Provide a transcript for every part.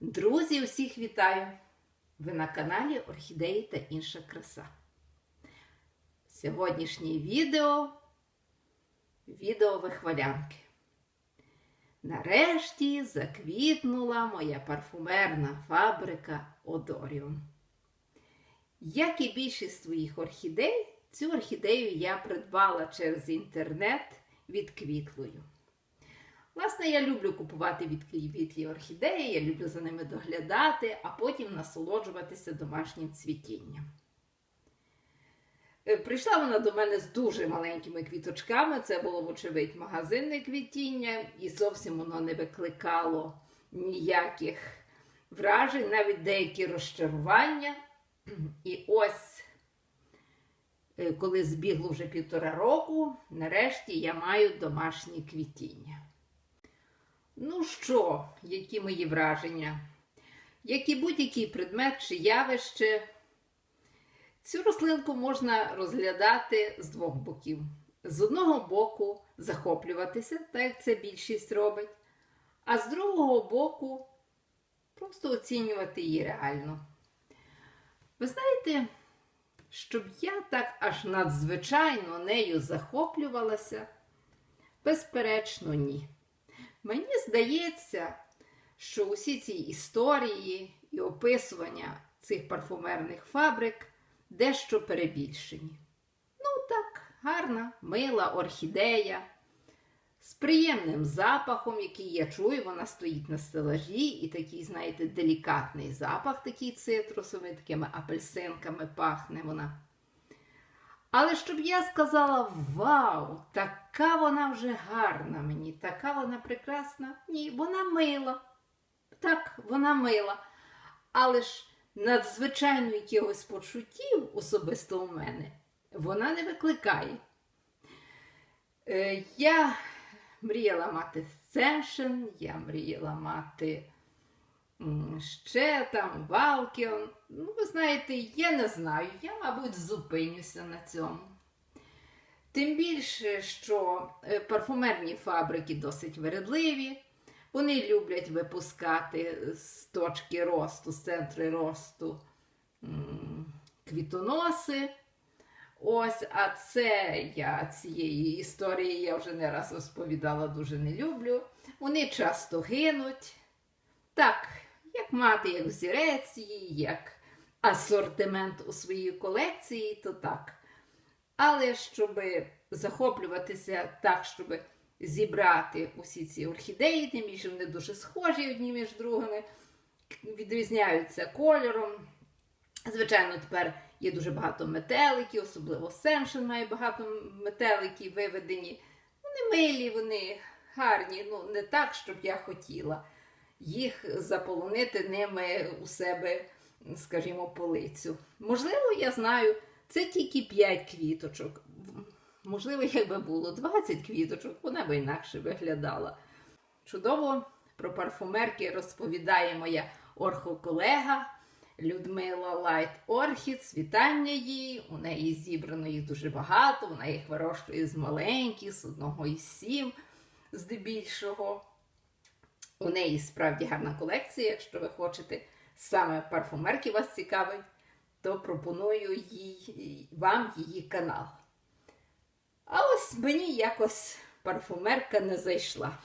Друзі, усіх вітаю! Ви на каналі Орхідеї та інша краса. Сьогоднішнє відео відео вихвалянки. Нарешті заквітнула моя парфумерна фабрика Одоріум. Як і більшість своїх орхідей, цю орхідею я придбала через інтернет відквітлою. Власне, я люблю купувати відквітлі орхідеї, я люблю за ними доглядати, а потім насолоджуватися домашнім цвітінням. Е, Прийшла вона до мене з дуже маленькими квіточками. Це було, вочевидь, магазинне квітіння, і зовсім воно не викликало ніяких вражень, навіть деякі розчарування. І ось, е, коли збігло вже півтора року, нарешті я маю домашнє квітіння. Ну що, які мої враження? Як і будь-який предмет чи явище, цю рослинку можна розглядати з двох боків. З одного боку захоплюватися, так як це більшість робить, а з другого боку просто оцінювати її реально. Ви знаєте, щоб я так аж надзвичайно нею захоплювалася, безперечно, ні. Мені здається, що усі ці історії і описування цих парфумерних фабрик дещо перебільшені. Ну так, гарна, мила орхідея з приємним запахом, який я чую, вона стоїть на стелажі, і такий, знаєте, делікатний запах, такий цитрусовий, такими апельсинками пахне вона. Але щоб я сказала вау, така вона вже гарна мені, така вона прекрасна. Ні, вона мила. Так, вона мила. Але ж надзвичайно якихось почуттів особисто у мене вона не викликає. Е, я мріяла мати сешен, я мріяла мати ще там Валкіон. Ну, ви знаєте, я не знаю, я, мабуть, зупинюся на цьому. Тим більше, що е, парфумерні фабрики досить вередливі, вони люблять випускати з точки росту, з центри росту квітоноси. Ось, а це я цієї історії я вже не раз розповідала, дуже не люблю. Вони часто гинуть. Так, як мати, як взірець її, як асортимент у своїй колекції, то так. Але щоб захоплюватися так, щоб зібрати усі ці орхідеї, тим більше вони дуже схожі одні між другими, відрізняються кольором. Звичайно, тепер є дуже багато метеликів, особливо Сеншин має багато метеликів виведені. Вони милі, вони гарні, ну не так, щоб я хотіла їх заполонити ними у себе, скажімо, полицю. Можливо, я знаю, це тільки 5 квіточок. Можливо, якби було 20 квіточок, вона би інакше виглядала. Чудово про парфумерки розповідає моя орхоколега Людмила Лайт Орхідс. Вітання їй. У неї зібрано їх дуже багато, вона їх вирощує з маленьких, з одного із сім, здебільшого. У неї справді гарна колекція. Якщо ви хочете саме парфумерки вас цікавить, то пропоную їй, вам її канал. А ось мені якось парфумерка не зайшла.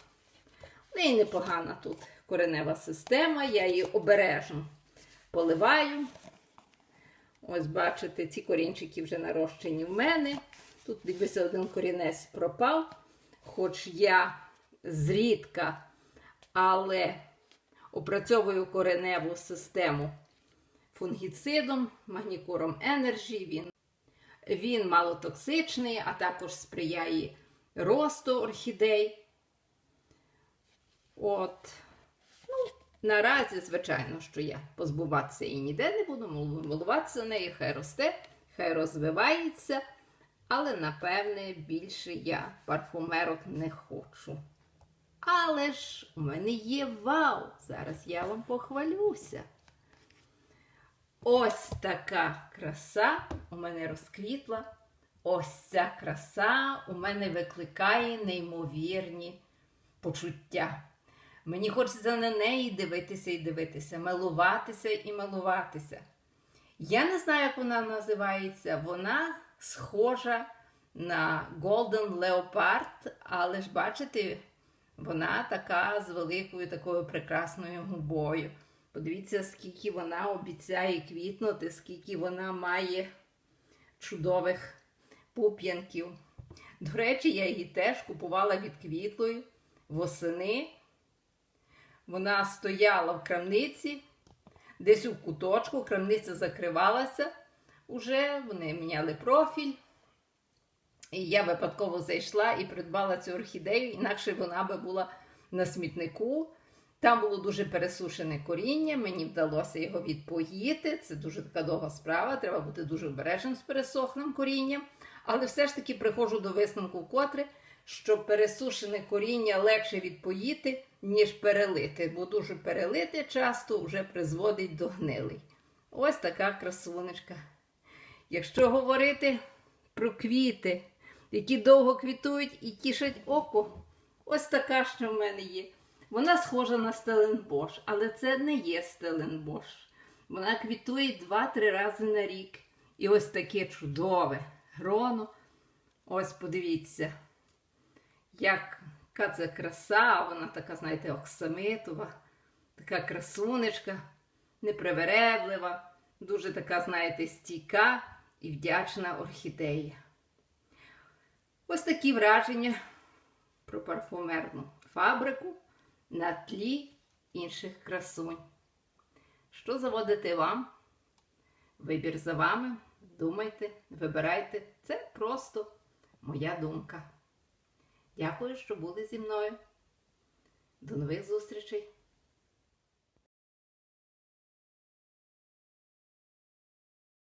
У неї непогана тут коренева система, я її обережно поливаю. Ось, бачите, ці корінчики вже нарощені в мене. Тут, дивіться, один корінець пропав, хоч я зрідка, але опрацьовую кореневу систему фунгіцидом, магнікуром Energy. Він він малотоксичний, а також сприяє росту орхідей. От. Ну, наразі, звичайно, що я позбуватися її ніде не буду, милуватися нею, хай росте, хай розвивається. Але, напевне, більше я парфумерок не хочу. Але ж у мене є вау! Зараз я вам похвалюся. Ось така краса у мене розквітла. Ось ця краса у мене викликає неймовірні почуття. Мені хочеться на неї дивитися і дивитися, милуватися і милуватися. Я не знаю, як вона називається. Вона схожа на Golden Leopard, але ж бачите, вона така з великою такою прекрасною губою. Подивіться, скільки вона обіцяє квітнути, скільки вона має чудових пуп'янків. До речі, я її теж купувала від квітлої восени. Вона стояла в крамниці, десь у куточку, крамниця закривалася. Уже вони міняли профіль. І я випадково зайшла і придбала цю орхідею, інакше вона би була на смітнику. Там було дуже пересушене коріння, мені вдалося його відпоїти. Це дуже така довга справа, треба бути дуже обережним з пересохним корінням. Але все ж таки приходжу до висновку вкотре, що пересушене коріння легше відпоїти, ніж перелити, бо дуже перелити часто вже призводить до гнилий. Ось така красунечка. Якщо говорити про квіти, які довго квітують і тішать око, ось така, що в мене є. Вона схожа на Стеленбош, але це не є Стеленбош. Вона квітує 2-3 рази на рік. І ось таке чудове гроно. Ось подивіться, яка це краса, вона така, знаєте, оксамитова, така красунечка, непривередлива, дуже така, знаєте, стійка і вдячна орхідея. Ось такі враження про парфумерну фабрику на тлі інших красунь. Що заводити вам? Вибір за вами. Думайте, вибирайте. Це просто моя думка. Дякую, що були зі мною. До нових зустрічей!